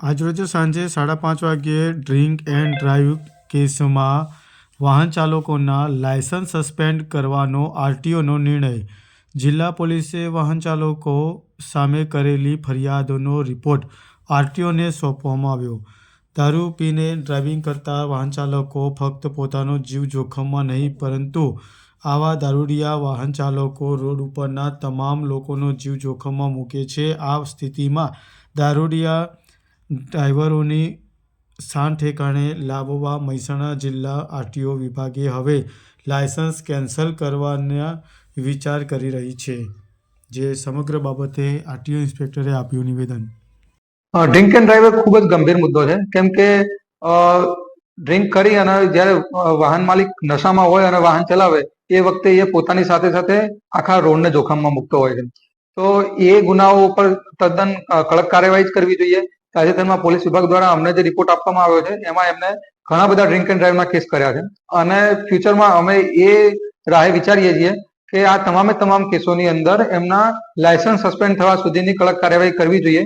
આજરોજ સાંજે સાડા પાંચ વાગ્યે ડ્રિંક એન્ડ ડ્રાઈવ કેસમાં વાહન ચાલકોના લાયસન્સ સસ્પેન્ડ કરવાનો આરટીઓનો નિર્ણય. જિલ્લા પોલીસે વાહન ચાલકો સામે કરેલી ફરિયાદોનો રિપોર્ટ આરટીઓને સોંપવામાં આવ્યો. દારૂ પીને ડ્રાઇવિંગ કરતા વાહન ચાલકો ફક્ત પોતાનો જીવ જોખમમાં નહીં, પરંતુ આવા દારૂડિયા વાહન ચાલકો રોડ ઉપરના તમામ લોકોનો જીવ જોખમમાં મૂકે છે. આ સ્થિતિમાં દારૂડિયા ડ્રાઈવરોની સ્થાન ઠેકાણે લાવવા મહેસાણા જિલ્લા આરટીઓ વિભાગે હવે લાયસન્સ કેન્સલ કરવાના વિચાર કરી રહી છે, જે સમગ્ર બાબતે આરટીઓ ઇન્સ્પેક્ટરે આપ્યું નિવેદન. ડ્રિંક એન્ડ ડ્રાઈવ ખૂબ જ ગંભીર મુદ્દો છે. કેમ કે ડ્રિંક કરી અને જ્યારે વાહન માલિક નશામાં હોય અને વાહન ચલાવે, એ વખતે એ પોતાની સાથે સાથે આખા રોડને જોખમમાં મૂકતો હોય છે. તો એ ગુનાઓ ઉપર તદ્દન કડક કાર્યવાહી જ કરવી જોઈએ. તાજેતરમાં પોલીસ વિભાગ દ્વારા અમને જે રિપોર્ટ આપવામાં આવ્યો છે, એમાં એમને ઘણા બધા ડ્રિંક એન્ડ ડ્રાઈવના કેસ કર્યા છે. અને ફ્યુચરમાં અમે એ રાહે વિચારીએ છીએ કે આ તમામે તમામ કેસોની અંદર એમના લાયસન્સ સસ્પેન્ડ થવા સુધીની કડક કાર્યવાહી કરવી જોઈએ.